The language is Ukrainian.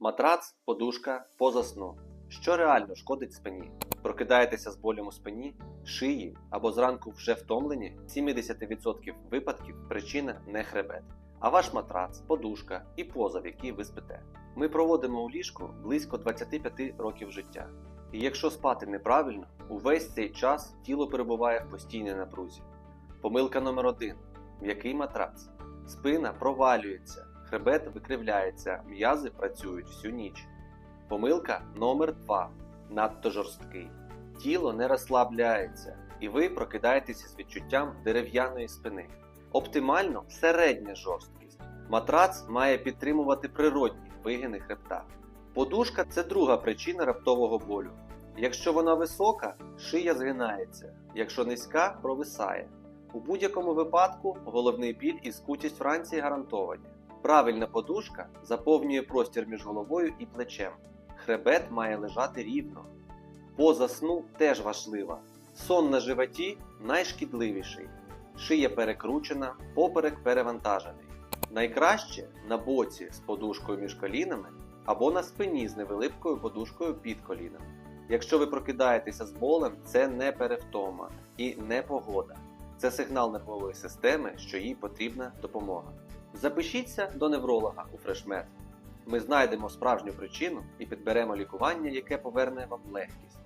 Матрац, подушка, поза сном. Що реально шкодить спині? Прокидаєтеся з болем у спині, шиї або зранку вже втомлені? 70% випадків причина не хребет, а ваш матрац, подушка і поза, в якій ви спите. Ми проводимо у ліжку близько 25 років життя. І якщо спати неправильно, увесь цей час тіло перебуває в постійній напрузі. Помилка номер один: м'який матрац. Спина провалюється, хребет викривляється, м'язи працюють всю ніч. Помилка номер 2 надто жорсткий. Тіло не розслабляється, і ви прокидаєтеся з відчуттям дерев'яної спини. Оптимально середня жорсткість. Матрац має підтримувати природні вигини хребта. Подушка це друга причина раптового болю. Якщо вона висока, шия згинається, якщо низька, провисає. У будь-якому випадку головний біль і скутість Франції гарантовані. Правильна подушка заповнює простір між головою і плечем. Хребет має лежати рівно. Поза сну теж важлива. Сон на животі найшкідливіший. Шия перекручена, поперек перевантажений. Найкраще на боці з подушкою між колінами або на спині з невеликою подушкою під коліном. Якщо ви прокидаєтеся з болем, це не перевтома і не погода. Це сигнал нервової системи, що їй потрібна допомога. Запишіться до невролога у фрешмет. Ми знайдемо справжню причину і підберемо лікування, яке поверне вам легкість.